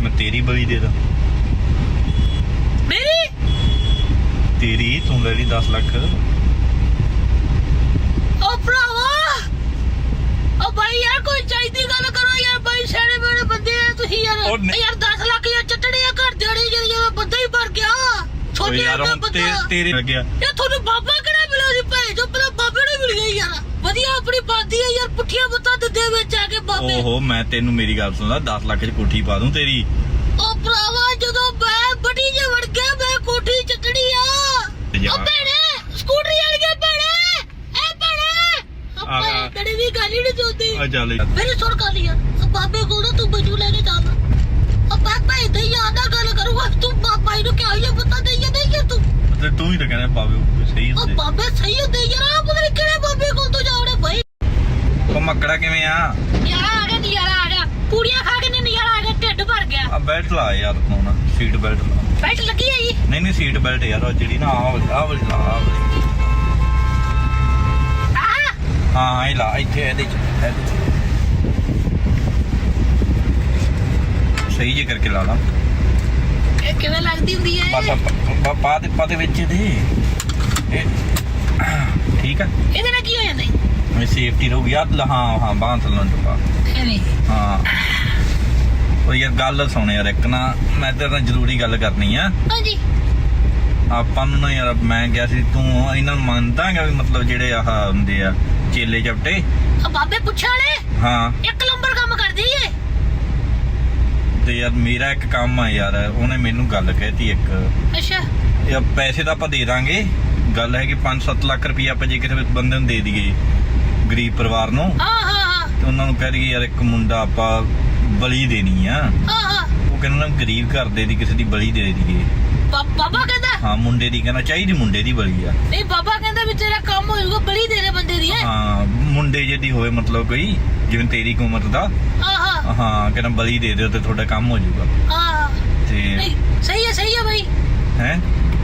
ਮੈਂ ਤੇਰੀ ਬਲੀ ਦੇ ਦਾਂ। ਮੇਰੀ? ਤੇਰੀ ਤੂੰ ਲੈ ਲਈ 10 ਲੱਖ। ਓ ਭਰਾਵਾ! ਓ ਬਾਈ ਯਾਰ ਕੋਈ ਚਾਹੀਦੀ ਗੱਲ ਕਰੋ ਯਾਰ ਬਾਈ ਸਾਰੇ ਮੇਰੇ ਬੰਦੇ ਆ ਤੁਸੀਂ ਯਾਰ। ਉਹ ਨਹੀਂ- ਯਾਰ 10 ਲੱਖ ਯਾਰ ਚੱਟੜੇ ਆ ਘਰ ਦਿਹਾੜੀ ਜਿਹੜੇ ਜਦੋਂ ਬੰਦਾ ਹੀ ਭਰ ਗਿਆ। ਛੋਟੇ ਯਾਰ ਦਾ ਹੁਣ ਤੇ ਬੰਦਾ। ਤੇਰੇ ਲੱਗਿਆ ਯਾਰ ਤੁਹਾਨੂੰ ਬਾਬਾ ਕਿਹੜਾ ਮਿਲਿਆ ਸੀ ਭੈਣ ਜੋ ਪਹਿਲਾਂ ਬਾਬੇ ਨੂੰ ਮਿਲ ਗਈ ਯਾਰ ਵਧੀਆ ਆਪਣੀ ਬਾਦੀ ਹੈ ਯਾਰ ਪੁੱਠੀਆਂ ਬੁੱਤਾਂ ਦਿੰਦੇ ਕੇ ਓਹੋ ਮੈਂ ਤੈਨੂੰ ਮੇਰੀ ਗੱਲ ਸੁਣਦਾ 10 ਲੱਖ ਚ ਕੋਠੀ ਪਾ ਦੂੰ ਤੇਰੀ। ਓ ਭਰਾਵਾ ਜਦੋਂ ਮੈਂ ਬੜੀ ਜੇ ਵੜ ਗਿਆ ਮੈਂ ਕੋਠੀ ਚੱਟਣੀ ਆ। ਯਾਰ। ਓ ਭੈਣੇ ਸਕੂਟਰੀ ਵਾਲੀ ਗਿਆ ਭੈਣੇ ਐ ਭੈਣੇ। ਆ- ਆ। ਭੈਣੇ ਤੇਰੀ ਵੀ ਗੱਲ ਹੀ ਨਹੀਂ ਸੁਣਦੀ। ਆ ਚੱਲ ਮੇਰੀ ਸੁਣ ਕਰ ਲਿਆ ਬਾਬੇ ਕੋਲ ਨਾ ਤੂੰ ਬਜੂ ਲੈ ਕੇ ਜਾਣਾ ਆ ਬਾਬਾ ਇਦਾਂ ਹੀ ਆਦਾ ਗੱਲ ਕਰੂਗਾ ਤੂੰ ਬਾਬਾ ਨੂੰ ਕਿਹਾ ਇਹ ਪਤਾ ਨਹੀਂ ਹੈ ਨਹੀਂ ਤੂੰ। ਤੇ ਤੂੰ ਹੀ ਤਾਂ ਕਹਿੰਦਾ ਬਾਬੇ ਸਹੀ ਉਹ ਹੁੰਦੇ। ਬਾਬੇ ਸਹੀ ਹੁੰਦੇ ਯਾਰ ਆ ਪਤਾ ਨਹੀਂ ਕਿਹੜੇ ਬਾਬੇ ਕੋਲ ਤੋਂ ਜਾਉਣੇ ਭਾਈ ਉਹ ਮੱਕੜਾ ਕਿਵੇਂ ਆ? ਯਾਰ ਆ ਗਿਆ ਨਜ਼ਾਰਾ ਆ ਗਿਆ ਪੂੜੀਆਂ ਖਾ ਕੇ ਨੇ ਨਜ਼ਾਰਾ ਆ ਗਿਆ ਢਿੱਡ ਭਰ ਗਿਆ। ਆ ਬੈਲਟ ਲਾ ਯਾਰ ਤੂੰ ਨਾ ਸੀਟ ਬੈਲਟ ਲਾ। ਬੈਠ ਲੱਗੀ ਹੈ ਜੀ? ਨਹੀਂ ਨਹੀਂ ਸੀਟ ਬੈਲਟ ਯਾਰ ਉਹ ਜਿਹੜੀ ਨਾ ਆਹ ਵਾਲੀ ਵਾਲੀ ਲਾ ਆਹ ਵਾਲੀ। ਆਹ! ਹਾਂ ਇਹ ਲਾ ਇੱਥੇ ਇਹਦੇ ਚ ਇਹਦੇ ਚ। ਸਹੀ ਜੇ ਕਰਕੇ ਲਾ ਲਾ। ਇਹ ਕਿਵੇਂ ਲੱਗਦੀ ਹੁੰਦੀ ਹੈ ਬਸ ਆ ਪ- ਪ- ਪਾ ਦੇ ਪਾ ਦੇ ਵਿੱਚ ਇਹਦੇ। ਇਹ ਠੀਕ ਆ। ਇਹਦੇ ਨਾਲ ਕੀ ਹੋ ਜਾਂਦਾ ਹੈ ਮੈਂ ਸੇਫਟੀ ਰਹੂਗੀ। ਆ ਲਾ- ਹਾਂ ਹਾਂ ਬਾਹਾਂ ਥੱਲੋਂ ਟਪਾ। ਹਾਂ। ਉਹ ਯਾਰ ਗੱਲ ਸੁਣ ਯਾਰ ਇੱਕ ਨਾ ਮੈਂ ਤੇਰੇ ਨਾਲ ਜ਼ਰੂਰੀ ਗੱਲ ਕਰਨੀ ਆ। ਹਾਂਜੀ। ਆਪਾਂ ਨੂੰ ਨਾ ਯਾਰ ਮੈਂ ਗਿਆ ਸੀ ਤੂੰ ਇਹਨਾਂ ਨੂੰ ਮੰਨਦਾਗਾ ਵੀ ਮਤਲਬ ਜਿਹੜੇ ਆਹ ਹੁੰਦੇ ਆ ਚੇਲੇ ਚਪਟੇ? ਆ ਬਾਬੇ ਪੁੱਛਾ ਵਾਲੇ? ਹਾਂ। ਇੱਕ ਨੰਬਰ ਕੰਮ ਕਰਦੇ ਇਹ ਤੇ ਯਾਰ ਮੇਰਾ ਇੱਕ ਕੰਮ ਆ ਯਾਰ ਉਹਨੇ ਮੈਨੂੰ ਗੱਲ ਕਹਿਤੀ ਇੱਕ। ਅੱਛਾ। ਇਹ ਪੈਸੇ ਤਾਂ ਆਪਾਂ ਦੇ ਦਾਂਗੇ। ਗੱਲ ਹੈ ਕਿ 5-7 ਲੱਖ ਰੁਪਈਆ ਆਪਾਂ ਜੇ ਕਿਸੇ ਬੰਦੇ ਨੂੰ ਦੇ ਦਈਏ। ਗਰੀਬ ਪਰਿਵਾਰ ਨੂੰ ਹਾਂ ਹਾਂ ਹਾਂ। ਤੇ ਉਹਨਾਂ ਨੂੰ ਕਹਿ ਦਈਏ ਯਾਰ ਇੱਕ ਮੁੰਡਾ ਆਪਾਂ ਬਲੀ ਦੇਣੀ ਆ। ਹਾਂ ਹਾਂ। ਉਹ ਕਹਿੰਦਾ ਨਾ ਗਰੀਬ ਘਰ ਦੇ ਦੀ ਕਿਸੇ ਦੀ ਬਲੀ ਦੇ ਦਈਏ। ਬਾ- ਬਾਬਾ ਕਹਿੰਦਾ? ਹਾਂ ਮੁੰਡੇ ਦੀ ਕਹਿੰਦਾ ਚਾਹੀਦੀ ਮੁੰਡੇ ਦੀ ਬਲੀ ਆ। ਨਹੀਂ ਬਾਬਾ ਕਹਿੰਦਾ ਵੀ ਤੇਰਾ ਕੰਮ ਹੋ ਜਾਊਗਾ ਬਲੀ ਦੇਣੇ ਬੰਦੇ ਦੀ ਹੈ। ਹਾਂ ਮੁੰਡੇ ਜਿਹਦੀ ਹੋਵੇ ਮਤਲਬ ਕੋਈ ਜਿਵੇਂ ਤੇਰੀ ਕੁ ਉਮਰ ਦਾ। ਹਾਂ ਹਾਂ। ਹਾਂ ਕਹਿੰਦਾ ਬਲੀ ਦੇ ਦਿਓ ਤੇ ਤੁਹਾਡਾ ਕੰਮ ਹੋ ਜਾਊਗਾ। ਹਾਂ। ਤੇ ਨਹੀਂ ਸਹੀ ਹੈ ਸਹੀ ਹੈ ਬਾਈ। ਹੈ?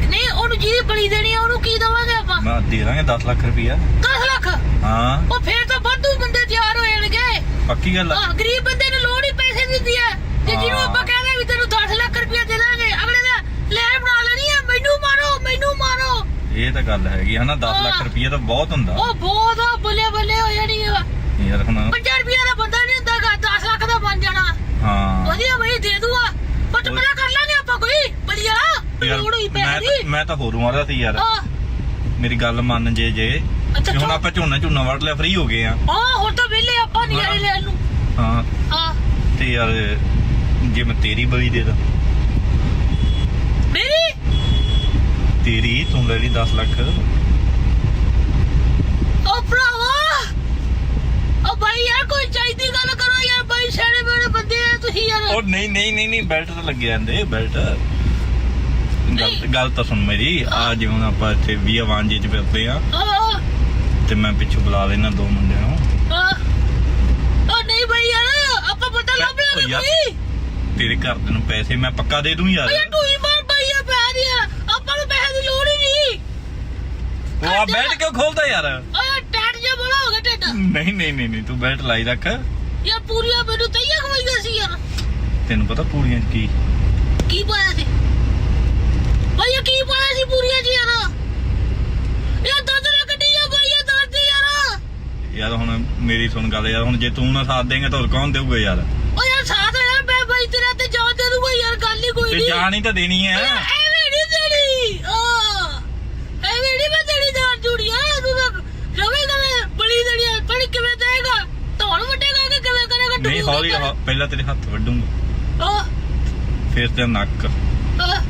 ਨਹੀਂ ਉਹਨੂੰ ਜਿਹਦੀ ਬਲੀ ਦੇਣੀ ਆ ਉਹਨੂੰ ਕੀ ਦਵਾਂਗੇ ਆਪਾਂ? ਮੈਂ ਦੇ ਦਾਂਗੇ 10 ਲੱਖ ਰੁਪਈਆ। 10 ਲੱਖ? ਹਾਂ। ਉਹ ਫੇਰ ਤਾਂ ਵਾਧੂ ਬੰਦੇ ਤਿਆਰ ਹੋ ਜਾਣਗੇ ਪੱਕੀ ਗੱਲ ਆ। ਗਰੀਬ ਬੰਦੇ ਨੂੰ ਲੋੜ ਹੀ ਪੈਸੇ ਦੀ ਹੁੰਦੀ ਹੈ ਤੇ ਜਿਹਨੂੰ। ਆਪਾਂ ਕਹਿੰਦੇ ਵੀ ਤੈਨੂੰ 10 ਲੱਖ ਰੁਪਇਆ ਦੇ ਦਾਂਗੇ ਅਗਲੇ ਦਾ ਲੈਣ ਬਣਾ ਲੈਣੀ ਆ ਮੈਨੂੰ ਮਾਰੋ ਮੈਨੂੰ ਮਾਰੋ। ਇਹ ਤਾਂ ਗੱਲ ਹੈਗੀ ਹਨਾ 10 ਲੱਖ ਹਾਂ। ਰੁਪਈਆ ਤਾਂ ਬਹੁਤ ਹੁੰਦਾ। ਉਹ ਬਹੁਤ ਆ ਬੱਲੇ ਬੱਲੇ ਹੋ ਜਾਣੀ ਆ। ਯਾਰ ਹੁਣ 50 ਰੁਪਇਆ ਦਾ ਬੰਦਾ ਨਹੀਂ ਹੁੰਦਾਗਾ 10 ਲੱਖ ਦਾ ਬਣ ਜਾਣਾ। ਹਾਂ। ਵਧੀਆ ਬਈ ਦੇ ਦੂਗਾ। ਪਟ ਕਰ ਲਾਂਗੇ ਆਪਾਂ ਕੋਈ ਲੋੜ ਹੋਈ ਮੈਂ ਦੀ ਤਾਂ- ਮੈਂ ਤਾਂ ਹੋਰ ਮਾਰਦਾ ਸੀ ਯਾਰ। ਆ ਮੇਰੀ ਗੱਲ ਮੰਨ ਜੇ ਜੇ। ਅੱਛਾ ਤੇ ਹੁਣ ਆਪਾਂ ਝੋਨਾ ਝੋਨਾ ਵੜ ਲਿਆ ਫ੍ਰੀ ਹੋ ਗਏ ਆ। ਆ ਹੁਣ ਤਾਂ ਵਿਹਲੇ ਆਪਾਂ ਨਜ਼ਾਰੇ ਲੈਣ ਨੂੰ। ਹਾਂ। ਆ ਤੇ ਯਾਰ ਜੇ ਮੈਂ ਤੇਰੀ ਬਲੀ ਦੇ ਦਾਂ। ਮੇਰੀ? ਤੇਰੀ ਤੂੰ ਲੈ ਲਈ 10 ਲੱਖ। ਓ ਭਰਾਵਾ! ਓ ਬਾਈ ਯਾਰ ਕੋਈ ਚਾਹੀਦੀ ਗੱਲ ਕਰੋ ਯਾਰ। ਬਾਈ ਸਾਰੇ ਮੇਰੇ ਬੰਦੇ ਆ ਤੁਸੀਂ ਯਾਰ। ਉਹ ਨਹੀਂ ਨਹੀਂ ਨਹੀਂ ਨਹੀਂ ਬੈਲਟ ਤਾਂ ਲੱਗੇ ਜਾਂਦੇ ਬੈਲਟ। ਗੱਲ ਗੱਲ ਤਾਂ ਸੁਣ ਮੇਰੀ। ਆ ਜਿਵੇਂ ਆਪਾਂ ਇੱਥੇ ਵੀ ਆਵਾਨ ਜੀ ਚ ਫਿਰਦੇ ਆ। ਤੇ ਮੈਂ ਪਿੱਛੋਂ ਬੁਲਾ ਲੈਣਾ ਦੋ ਮੁੰਡਿਆਂ ਨੂੰ। ਓ ਨਹੀਂ ਬਾਈ ਯਾਰ ਆਪਾਂ ਪਤਾ ਲੱਭ ਲਾਂਗੇ ਯਾਰ, ਕੋਈ ਤੇਰੇ ਘਰ ਦੇ ਨੂੰ ਪੈਸੇ ਮੈਂ ਪੱਕਾ ਦੇ ਦੂੰ ਯਾਰ। ਤੂੰ ਹੀ ਮਾਰ ਬਾਈ ਆ ਪੈਸੇ ਦੀ ਆ। ਆਪਾਂ ਨੂੰ ਪੈਸੇ ਦੀ ਲੋੜ ਹੀ ਨਹੀਂ। ਉਹ ਆ ਬੈਲਟ ਕਿਉਂ ਖੋਲਦਾ ਯਾਰ? ਓ ਯਾਰ ਟੈਟ ਜਿਹਾ ਬੜਾ ਹੋ ਗਿਆ ਟੈਟ ਨਹੀਂ ਨਹੀਂ ਨਹੀਂ ਨਹੀਂ ਤੂੰ ਬੈਲਟ ਲਾਈ ਰੱਖ। ਯਾਰ ਪੂਰੀਆਂ ਮੈਨੂੰ ਤਈਆ ਖਵਾਈਆਂ ਸੀ ਯਾਰ। ਤੈਨੂੰ ਪਤਾ ਪੂਰੀਆਂ ਚ ਕੀ ਪਾਇਆ ਸੀ ਬਾਈ ਇਹ ਕੀ ਪਾਇਆ ਸੀ ਪੂਰੀਆਂ ਜੀ ਯਾਰ ਯਾਰ ਦੰਦ ਨਾ ਕੱਢੀ ਜਾ ਬਾਈ ਇਹ ਦੰਦ ਯਾਰ ਯਾਰ ਹੁਣ ਮੇਰੀ ਸੁਣ ਗੱਲ ਯਾਰ ਹੁਣ ਜੇ ਤੂੰ ਨਾ ਸਾਥ ਦੇਂਗਾ ਤਾਂ ਹੋਰ ਕੌਣ ਦੇਊਗਾ ਯਾਰ? ਓ ਯਾਰ ਸਾਥ ਯਾਰ ਮੈਂ ਬਾਈ ਤੇਰਾ ਤੇ ਜਾਨ ਦੇ ਦੂੰਗਾ ਯਾਰ ਗੱਲ ਹੀ ਕੋਈ ਤੇ ਨਹੀਂ। ਜਾਣ ਹੀ ਤਾਂ ਦੇਣੀ ਹੈ। ਐਵੇਂ ਨਹੀਂ ਦੇਣੀ। ਆ ਐਵੇਂ ਨਹੀਂ ਮੈਂ ਦੇਣੀ ਜਾਨ ਜੁੜੀਆ। ਤੂੰ ਤਾਂ ਰਵੇ ਕਵੇਂ ਬਲੀ ਦੇਣੀ ਆ, ਪੜੀ ਕਿਵੇਂ ਦੇਗਾ ਧੌਣ ਵੱਟੇਗਾ ਕਿ ਕਿਵੇਂ ਕਰੇਗਾ ਨਹੀਂ ਹੌਲੀ ਹੌ- ਪਹਿਲਾਂ ਤੇਰੇ ਹੱਥ ਵੱਡੂੰਗਾ ਆ ਫਿਰ ਤੇ ਨੱਕ। ਆ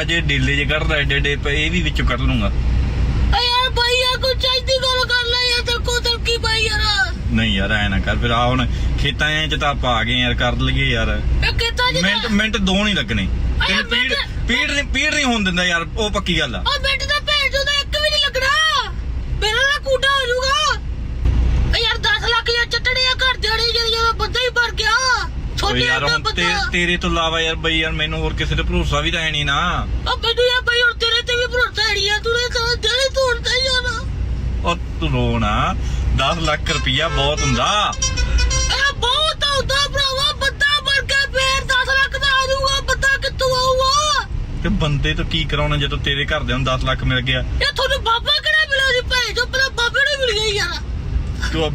ਅਜੇ ਢਿੱਲੇ ਜੇ ਕੱਢਦਾ ਏਡੇ ਏਡੇ ਪਏ ਇਹ ਵੀ ਵਿੱਚੋਂ ਕੱਢ ਲੂੰਗਾ ਓ ਯਾਰ ਬਾਈ ਯਾਰ ਕੋਈ ਚਾਹੀਦੀ ਗੱਲ ਕਰ ਲੈ ਯਾਰ ਤੇ ਕੋ ਕੀ ਬਾਈ ਯਾਰ। ਨਹੀਂ ਯਾਰ ਐ ਨਾ ਕਰ ਫਿਰ ਆ ਹੁਣ ਖੇਤਾਂ ਐ ਚ ਤਾਂ ਆਪਾਂ ਆ ਗਏ ਯਾਰ ਕਰ ਲਈਏ ਯਾਰ। ਇਹ ਜੀ ਮਿੰਟ ਮਿੰਟ ਦੋ ਨਹੀਂ ਲੱਗਣੇ। ਤੈਨੂੰ ਪੀੜ ਪੀੜ ਨਹੀਂ ਪੀੜ ਨਹੀਂ ਹੋਣ ਦਿੰਦਾ ਯਾਰ ਉਹ ਪੱਕੀ ਗੱਲ ਆ। ਉਹ ਮਿੰਟ ਦਾ ਭੇਜ ਦੋ ਇੱਕ ਵੀ ਨਹੀਂ ਲੱਗਣਾ। ਮੇਰਾ ਨਾ ਕੂਡਾ ਹੋ ਜਾਊਗਾ। ਯਾਰ 10 ਲੱਖ ਯਾਰ ਚੱਟੜੇ ਆ ਘਰ ਦਿਹਾੜੀ ਜਿਹੜੀ ਬੰਦਾ ਹੀ ਭਰ ਗਿਆ। ਛੋਟੇ ਯਾਰ ਤੇਰੇ ਤੋਂ ਇਲਾਵਾ ਯਾਰ ਬਈ ਯਾਰ ਮੈਨੂੰ ਹੋਰ ਕਿਸੇ ਤੇ ਭਰੋਸਾ ਵੀ ਤਾਂ ਹੈ ਨਹੀਂ ਨਾ। ਉਹ ਮੈਨੂੰ ਯਾਰ ਬਈ ਹੁਣ ਤੇਰੇ ਤੇ ਵੀ ਭਰੋਸਾ ਹੈ ਯਾਰ ਤੂੰ ਨੇ ਤਾਂ ਦਿਲ ਤੋੜਦਾ ਹੀ ਜਾਣਾ ਉਹ ਤੂੰ ਰੋਣਾ 10 ਲੱਖ ਰੁਪਈਆ ਬਹੁਤ ਹੁੰਦਾ। ਇਹ ਬਹੁਤ ਆਉਂਦਾ ਭਰਾਵਾ ਬੰਦਾ ਮਰ ਗਿਆ ਫੇਰ 10 ਲੱਖ ਦਾ ਆ ਤੇ ਬੰਦੇ ਤੋਂ ਕੀ ਕਰਾਉਣਾ ਜਦੋਂ ਤੇਰੇ ਘਰਦਿਆਂ ਨੂੰ 10 ਲੱਖ ਮਿਲ ਗਿਆ? ਇਹ ਤੁਹਾਨੂੰ ਬਾਬਾ ਕਿਹੜਾ ਮਿਲਿਆ ਸੀ ਭਾਈ? ਜੋ ਪਹਿਲਾਂ ਬਾਬੇ ਨੂੰ ਮਿਲ ਗਈ ਯਾਰ ਤੂੰ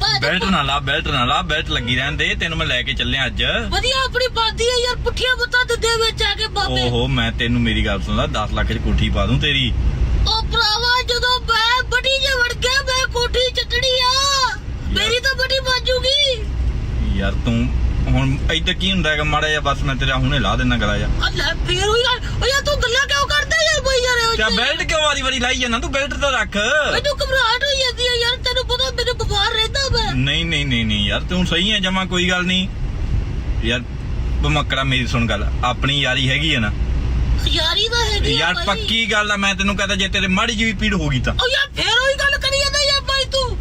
ਭਾਈ ਬੈਲਟ ਨਾ ਲਾ ਬੈਲਟ ਨਾ ਲਾ ਬੈਲਟ ਲੱਗੀ ਰਹਿਣ ਦੇ ਤੈਨੂੰ ਮੈਂ ਲੈ ਕੇ ਚੱਲਿਆ ਅੱਜ। ਵਧੀਆ ਆਪਣੀ ਬਾਦੀ ਹੈ ਯਾਰ ਪੁੱਠੀਆਂ ਬੱਤਾਂ ਦਿੰਦੇ ਵਿੱਚ ਆ ਕੇ ਬਾਬੇ। ਓਹੋ ਮੈਂ ਤੈਨੂੰ ਮੇਰੀ ਗੱਲ ਸੁਣਦਾ 10 ਲੱਖ ਚ ਕੋਠੀ ਪਾ ਦੂੰ ਤੇਰੀ। ਉਹ ਭਰਾਵਾ ਜਦੋਂ ਮੈਂ ਬੜੀ ਜੇ ਵੜ ਗਿਆ ਮੈਂ ਕੋਠੀ ਚੱਟਣੀ ਆ ਮੇਰੀ ਤਾਂ ਬੜੀ ਬਾਜੂਗੀ ਯਾਰ ਤੂੰ ਹੁਣ ਇੱਧਰ ਕੀ ਹੁੰਦਾ ਹੈਗਾ? ਮਾੜਾ ਜਿਹਾ ਬਸ ਮੈਂ ਤੇਰਾ ਹੁਣੇ ਲਾ ਦੇਣਾ ਗਲਾ ਜਾ ਆ ਲੈ ਫੇਰ ਹੋਈ ਗੱਲ। ਓ ਯਾਰ ਤੂੰ ਗੱਲਾਂ ਕਿਉਂ ਕਰਦਾ ਯਾਰ ਬਈ ਯਾਰ? ਜਿਹੀ? ਬੈਲਟ ਕਿਉਂ ਵਾਰੀ ਵਾਰੀ ਲਾਈ ਜਾਂਦਾ? ਤੂੰ ਬੈਲਟ ਤਾਂ ਰੱਖ। ਮੈਨੂੰ ਘਬਰਾਹਟ ਹੋਈ ਜਾਂਦੀ ਹੈ ਯਾਰ। ਤੈਨੂੰ ਪਤਾ ਮੈਨੂੰ ਬਿਮਾਰ ਰਹਿੰਦਾ ਮੈਂ। ਨਹੀਂ ਨਹੀਂ ਨਹੀਂ ਨਹੀਂ ਯਾਰ ਤੂੰ ਸਹੀ ਹੈ ਜਮਾ ਕੋਈ ਗੱਲ ਨਹੀਂ। ਯਾਰ ਬਮਕੜਾ ਮੇਰੀ ਸੁਣ ਗੱਲ। ਆਪਣੀ ਯਾਰੀ ਹੈਗੀ ਹੈ ਨਾ। ਯਾਰੀ ਤਾਂ ਹੈਗੀ ਯਾਰ। ਪੱਕੀ ਗੱਲ ਆ ਮੈਂ ਤੈਨੂੰ ਕਹਦਾ ਜੇ ਤੇਰੇ ਮਾੜੀ ਜਿਹੀ ਵੀ ਪੀੜ ਹੋ ਗਈ ਤਾਂ। ਓ ਯਾਰ ਫੇਰ ਉਹੀ ਗੱਲ ਕਰੀ ਜਾਂਦਾ ਯਾਰ ਬਾਈ ਤੂੰ ਓ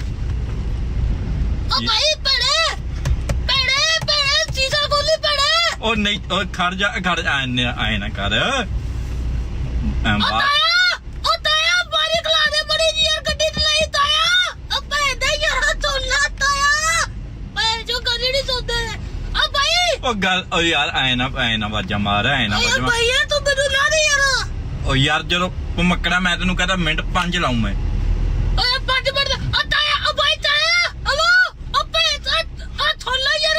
ਇਹ- ਭਾਈ ਪੜੇ ਪੜੇ ਪੜੇ ਚੀਜ਼ਾਂ ਖੋਲੀ ਪੜੇ ਉਹ ਨਹੀਂ ਉਹ ਖੜ ਜਾ ਖੜ ਜਾ ਐਂ ਨਾ- ਕਰ। ਐਂ ਓ ਬਾ- ਓ ਓ ਓ ਉਹ ਗੱਲ ਉਹ ਯਾਰ ਐ ਨਾ ਐ ਨਾ ਵਾਜਾ ਮਾਰ ਐ ਨਾ ਓ ਵਾਜਾ ਭਾਈ ਯਾਰ ਤੂੰ ਮੈਨੂੰ ਲਾ ਦੇ ਯਾਰ। ਉਹ ਯਾਰ ਜਦੋਂ ਭਮੱਕੜਾ ਮੈਂ ਤੈਨੂੰ ਕਹਦਾ ਮਿੰਟ 5 ਲਾਉਂ ਮੈਂ। ਓਏ ਪੰਜ ਮਿੰਟ। ਦਾ ਓ ਤਾਇਆ ਓ ਭਾਈ ਤਾਇਆ। ਹਲੋ ਓ ਭੈਦਾ ਆ ਥੋਲਾ ਯਾਰ।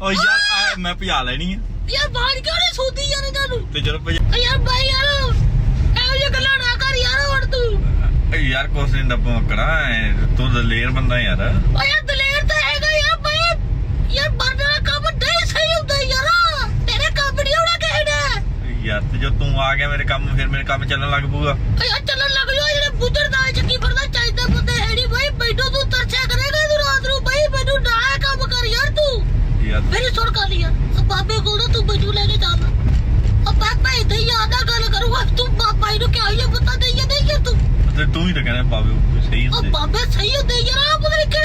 ਉਹ ਯਾਰ ਐ ਮੈਂ ਭਜਾ ਲੈਣੀ ਆ। ਯਾਰ ਬਾਹਰ ਕਿਉਂ ਨਹੀਂ ਸੋਦੀ ਯਾਰ ਇਹਨਾਂ ਨੂੰ? ਤੇ ਜਦੋਂ ਭਜਾ ਓ ਯਾਰ ਭਾਈ ਯਾਰ ਇਹੋ ਜਿਹੀ ਗੱਲਾਂ ਨਾ ਕਰ ਯਾਰ ਹੁਣ ਤੂੰ। ਯਾਰ ਕੁਛ ਨਹੀਂ ਭਮੱਕੜਾ ਐਂ ਤੂੰ ਦਲੇਰ ਬੰਦਾ ਯਾਰ। ਓ ਯਾਰ ਦਲੇਰ ਤਾਂ ਹੈਗਾ ਯਾਰ ਭਾਈ ਯਾਰ ਮਰਨਾ ਦਾ ਕੰਮ ਨਹੀਂ ਸਹੀ ਹੁੰਦਾ ਯਾਰ। ਤੇਰੇ ਕੰਮ ਨਹੀਂ ਹੋਣਾ ਕਿਸੇ ਨੇ। ਯਾਰ ਤੇ ਜੋ ਤੂੰ ਆ ਗਿਆ ਮੇਰੇ ਕੰਮ ਫਿਰ ਮੇਰੇ ਕੰਮ ਚੱਲਣ ਲੱਗ ਪੂਗਾ ਓ ਯਾਰ ਮੈਨੂੰ ਲੈ ਕੇ ਜਾਣਾ ਉਹ ਪਾਪਾ ਇਦਾਂ ਹੀ ਆਦਾ ਗੱਲ ਕਰੂਗਾ ਤੂੰ ਕਿਹਾ ਇਹ ਪਤਾ ਨਹੀਂ ਤੂੰ। ਤੇ ਤੂੰ ਹੀ ਤਾਂ ਕਹਿੰਦਾ ਬਾਬੇ ਸਹੀ ਉਹ ਹੁੰਦੇ। ਬਾਬੇ ਸਹੀ ਹੁੰਦੇ ਯਾਰ ਆ ਪਤਾ ਨਹੀਂ ਕਿਹੜੇ